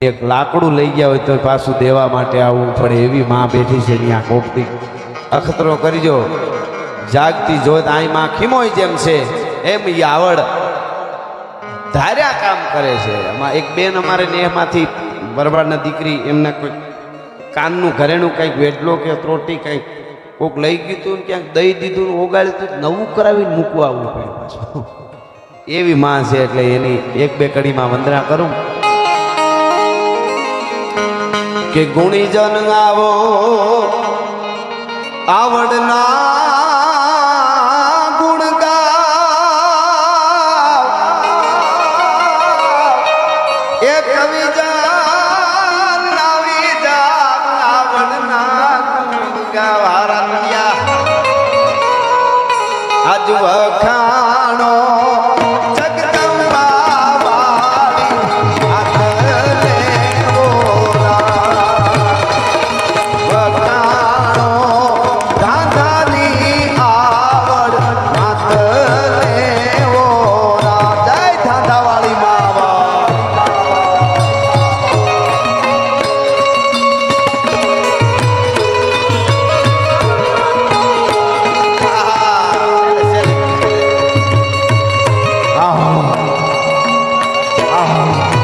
એક લાકડું લઈ ગયા હોય તો પાછું દેવા માટે આવવું પડે એવી માં બેઠી છે ત્યાં કોકતી અખતરો કરજો. જાગતી જોત આઈ માં ખીમોય જેમ છે, એમ એ આવડ. ધાર્યા કામ કરે છે. એમાં એક બેન અમારે નેહમાંથી બરબાડના દીકરી એમને કોઈ કાનનું ઘરેણું કંઈક વેડલો કે ત્રોટી કંઈક કોક લઈ ગયું ક્યાંક દઈ દીધું ને ઓગાળ્યું તું નવું કરાવીને મૂકવા આવવું પડ્યું પાછું. એવી માં છે એટલે એની એક બે કડીમાં વંદના કરું. કે ગુણીજન આવો આવડના Música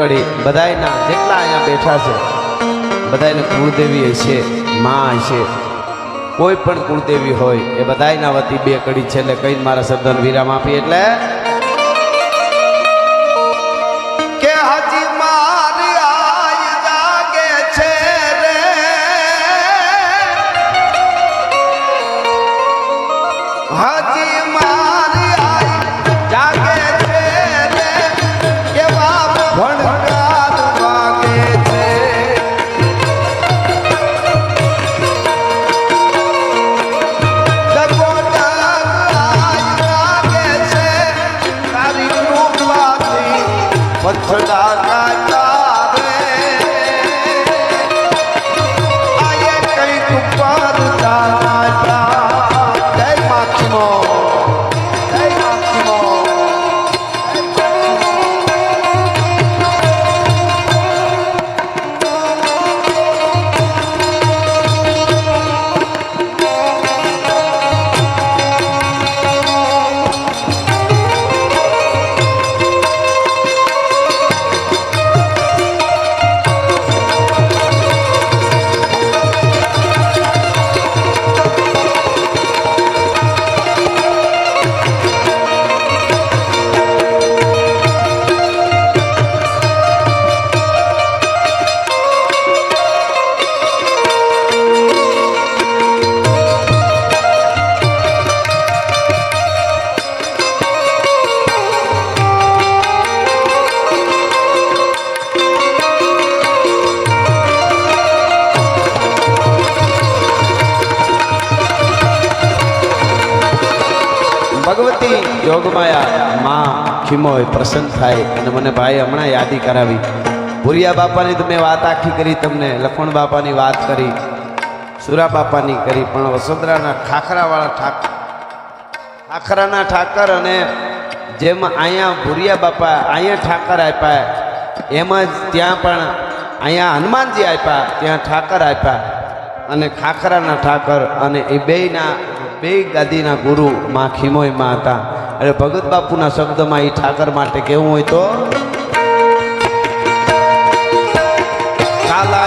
કડી બધાયના જેટલા અહીંયા બેઠા છે, બધાયને કુળદેવી છે, માં છે, કોઈ પણ કુળદેવી હોય એ બધાયના વતી બે કડી એટલે કઈ મારા શબ્દનો વિરામ આપી એટલે पथड़ा યોગમાયા માં ખીમોય પ્રસન્ન થાય અને મને ભાઈ હમણાં યાદી કરાવી. ભુરિયા બાપાની તો મેં વાત આખી કરી તમને લખમણ બાપાની વાત કરી, સુરા બાપાની કરી, પણ વસોદરાના ખાખરાવાળા ઠાક, ખાખરાના ઠાકર અને જેમ અહીંયા ભુરિયા બાપા અહીંયા ઠાકર આપ્યા, એમ જ ત્યાં પણ અહીંયા હનુમાનજી આપ્યા, ત્યાં ઠાકર આપ્યા અને ખાખરાના ઠાકર અને એ બેયના બે ગાદીના ગુરુ માં ખીમોયમાં હતા. એટલે ભગત બાપુના શબ્દમાં એ ઠાકર માટે કેવું હોય તો? કાલા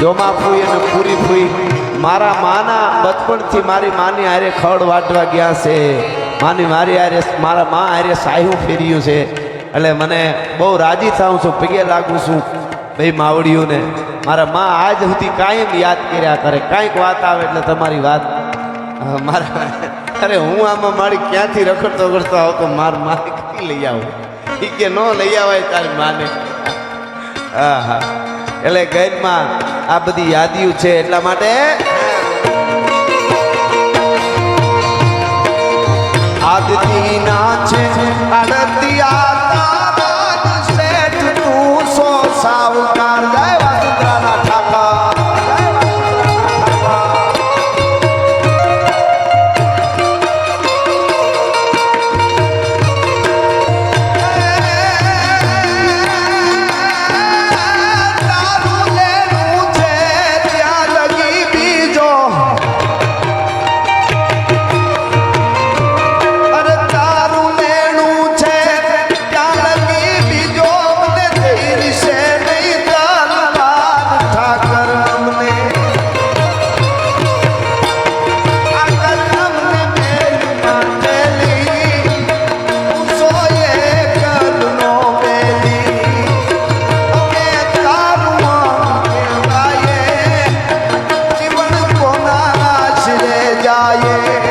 જોમા ફૂઈ અને પૂરી ફૂઈ મારા માના બચપણથી મારી માની હારે ખડ વાટવા ગયા છે. માની મારી હારે મારા મા હારે સાયું ફેર્યું છે. એટલે મને બહુ રાજી થાઉં છું પગે લાગું છું ભાઈ માવડીઓને. મારા મા આજ સુધી કાયમ યાદ કર્યા કરે. કાંઈક વાત આવે એટલે તમારી વાત મારા, અરે હું આમાં મારી ક્યાંથી રખડતો કરતો આવતો માર મારે કઈ લઈ આવું? એ કે ન લઈ આવાય તારી માને. હા હા એટલે ગઈમાં આ બધી યાદીઓ છે એટલા માટે આદતી ના છે અડતિયા जाए